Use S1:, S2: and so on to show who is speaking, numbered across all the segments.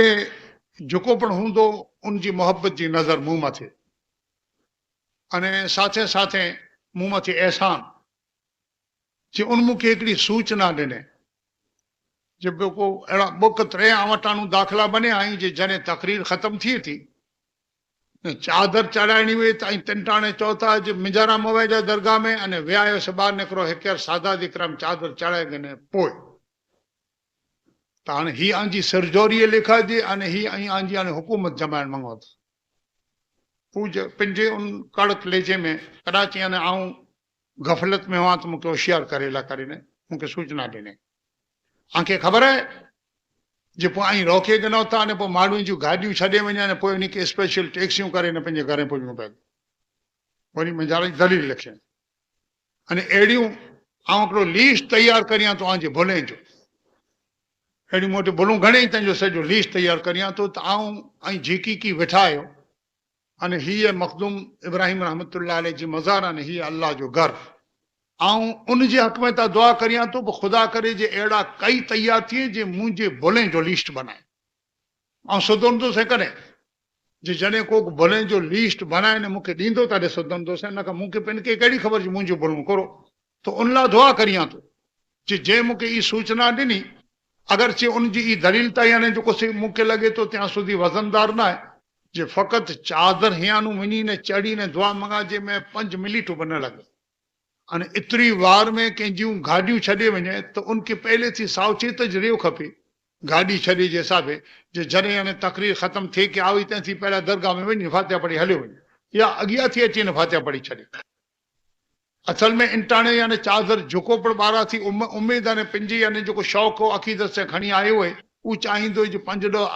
S1: जेको पिणु हूंदो उन जी मोहबत जी नज़र मूं मथे अने साथे साथे मूं मथे अहसान जे उन मूंखे हिकिड़ी सूचना ॾिने जे जेको अहिड़ा बुक त्रे आवटाणू दाख़िला बने आई जे जॾहिं तकरीर ख़तमु थिए थी चादर चढ़ाइणी हुई त तिनटाणे चओ था जे मिंजारा मोबाइल जा दरगाह में अने विया आयो सिबा निकिरो हिकर सादा दिकरम चादर चढ़ाए गिने पोइ هاڻي هيءَ سرجوريءَ لکائجي اني هيءَ حڪومت جمائڻ پوج پنهنجي ان ڪڙڪ ليجي ۾ ڪڏاچي هاڻي آئون گفلت ۾ هئا ته مون کي هوشيار ڪري لا ڪري نه مون کي سوچنا ڏني توهان کي خبر آهي جي پوءِ ۽ روڪي ڏنو ٿا اني پوءِ ماڻهن جون گاڏيون ڇڏي وڃن اني پوءِ ان کي اسپيشل ٽيڪسيون ڪري نه پنهنجي گهر پڄڻو پئي وري منهنجا دليل اني اهڙيون آئون هڪڙو ليسٽ تيار ڪريان ٿو توهان جي ڀلي جو अहिड़ियूं मूं वटि भुलूं घणेई तंहिंजो सॼो लीस्ट तयारु करियां थो त आऊं ऐं जेकी की वेठा आहियो अने हीअ मखदूम इब्राहिम रहमत जी मज़ार अने हीअ अलाह जो घर ऐं उन जे हक़ में त दुआ करियां थो पोइ ख़ुदा करे जे अहिड़ा कई तयारु थिए जे मुंहिंजे भुले जो लिस्ट बनाए ऐं सुधंदुसि कॾहिं जे जॾहिं को भुले जो लिस्ट बनाए न मूंखे ॾींदो तॾहिं सुधंदुसि न का मूंखे पिन खे कहिड़ी ख़बर जी मुंहिंजो भुलूं करो त उन लाइ दुआ करियां थो जे जंहिं मूंखे इहा सूचना ॾिनी اگر ان جي ئي دليل تائين هاڻي جيڪو مون کي لڳي ٿو تيان સુધી وزندار نه آهي جي فقط چادر هيانون وڃي نه چڙهي نه دعا منگا جي ۾ پنج مليٽون به نه لڳي اني ايتري وار ۾ ڪنهنجيون گاڏيون ڇڏي وڃي ته ان کي پهلي ٿي ساوچيت جريو کپي. گاڏي ڇڏي جي حسابي جي جڏهن هاڻي تڪرير ختم ٿئي ڪه آئي ٿي پهريان درگاهه ۾ وڃي فاتها پڙهي هليو وڃي يا اڳيان ٿي اچي نه فاتها پڙهي ڇڏي اصل ۾ انٽاڻي يعني چادر جهڪو پڻ ٻارهن ٿي ام اميد آهي پنهنجي جيڪو شوق هو عقيدت سان کڻي آيو هئي اهو چاهيندو جو پنج ڏهه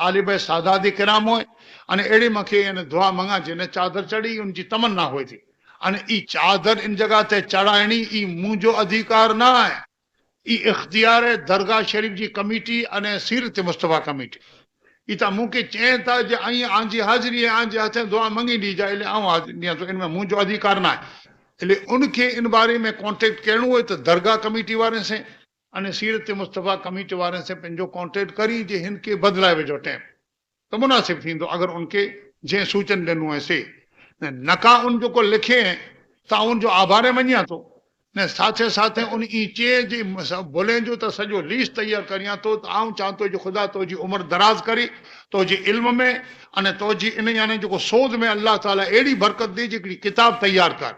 S1: ڪرام هئي. اني اهڙي مون کي يعني دعا نه چادر چڙهي ان جي تمنا هئي ٿي. اني ئي چادر ان جڳهه تي چڙهائڻي ئي منهنجو اڌڪار نه آهي. ئي اختيار آهي درگاهه شريف جي ڪميٽي اني سيرت مصطفيٰ ڪميٽي. ئي ته مون کي چئن ٿا حاضري آهي دعا منگي ڏجائي ۾ منهنجو اڌڪار نه آهي એટલે उनखे इन बारे में कॉन्टेक्ट करिणो हुए त दरगाह कमेटी वारनि सां अने सीरत मुस्तफ़ा कमेटी वारनि सां पंहिंजो कॉन्टेक्ट करी जे हिन खे बदिलाए वेझो टाइम त मुनासिबु थींदो अगरि उनखे जंहिं सूचन ॾिनो आहे से न नका उन जेको लिखे त उनजो आभार मञियां थो न साथे साथे उन ई चे जे भुले जो त सॼो लीस्ट तयारु करियां थो त आऊं चाहियां थो जो ख़ुदा तुंहिंजी उमिरि दराज़ करे तुंहिंजे इल्म में अने तुंहिंजी इन यानी जेको सोध में अलाह ताला अहिड़ी बरकत ॾे जे हिकिड़ी किताब तयारु कर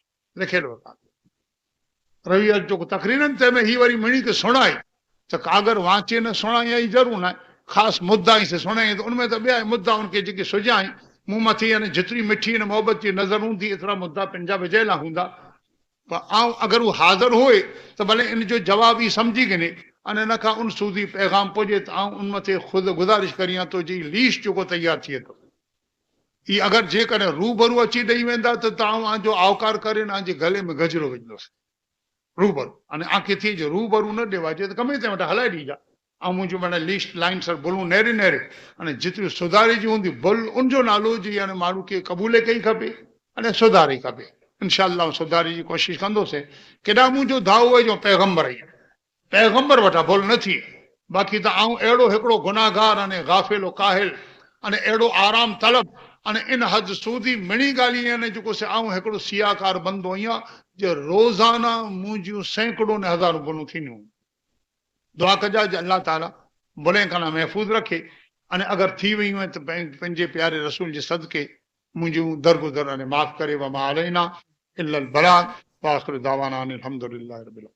S1: لکيل روي اڄ جيڪو تڪريرن تي ۾ هي وري مڻي کي سڻائي ته ڪاڳر وانچي نه سڻائي ضرور نه آهي خاص مدعا ئي سڻائي ته ان ۾ ته ٻيا مدعا جيڪي سجهائي مون مٿي جيتري مٺي نه محبت جي نظر هوندي ايترا مدعا پنهنجا وجهيل هوندا پر آئون اگر اهو حاضر هئي ته ڀلي ان جو جواب ئي سمجهي گني اني ان کان ان سودي پيگام پڄي ته ان مٿي خود گذارش ڪريان ٿو جي ليسٽ جيڪو تيار ٿئي ٿو ئي اگر جيڪڏهن روبرو اچي ڏيئي ويندا ته توهان جو آوڪار ڪري نه جي گلي ۾ گجرو وجهندس روبرو اني آنکي ٿي جو روبرو نه ڏيواجي ته ڪمي تي وٽ هلائي ڏيجا ۽ منهنجو معنيٰ لسٽ لائن سر ڀلون نيري اني جيتريون سڌاري جي هوندي ڀل ان جو نالو جي ماڻهو کي قبولي ڪئي کپي اني سڌاري کپي انشا سڌاري جي ڪوشش ڪندوسين ڪيڏا منهنجو داو آهي جو پيگمبر ئي پيگمبر وٽان ڀل نه ٿئي باقي ته آئون اهڙو هڪڙو گناهگار اني گافلو ڪاهل اني اهڙو آرام طلب اني ان حد سودي مڻي ڳالهه ائين جيڪو سي آئون هڪڙو سياڪار بندو آهيان جي روزانه منهنجيون سيڪڙو ني هزارو ڀلون ٿينديون. دعا ڪجا جي الله تالا ڀلي کان محفوظ رکي. اني اگر ٿي ويون آهن ته پنهنجي پياري رسول جي صدقي منهنجون درگدر اني معاف ڪري و مان ال بلاگ. واخر داوانا ربل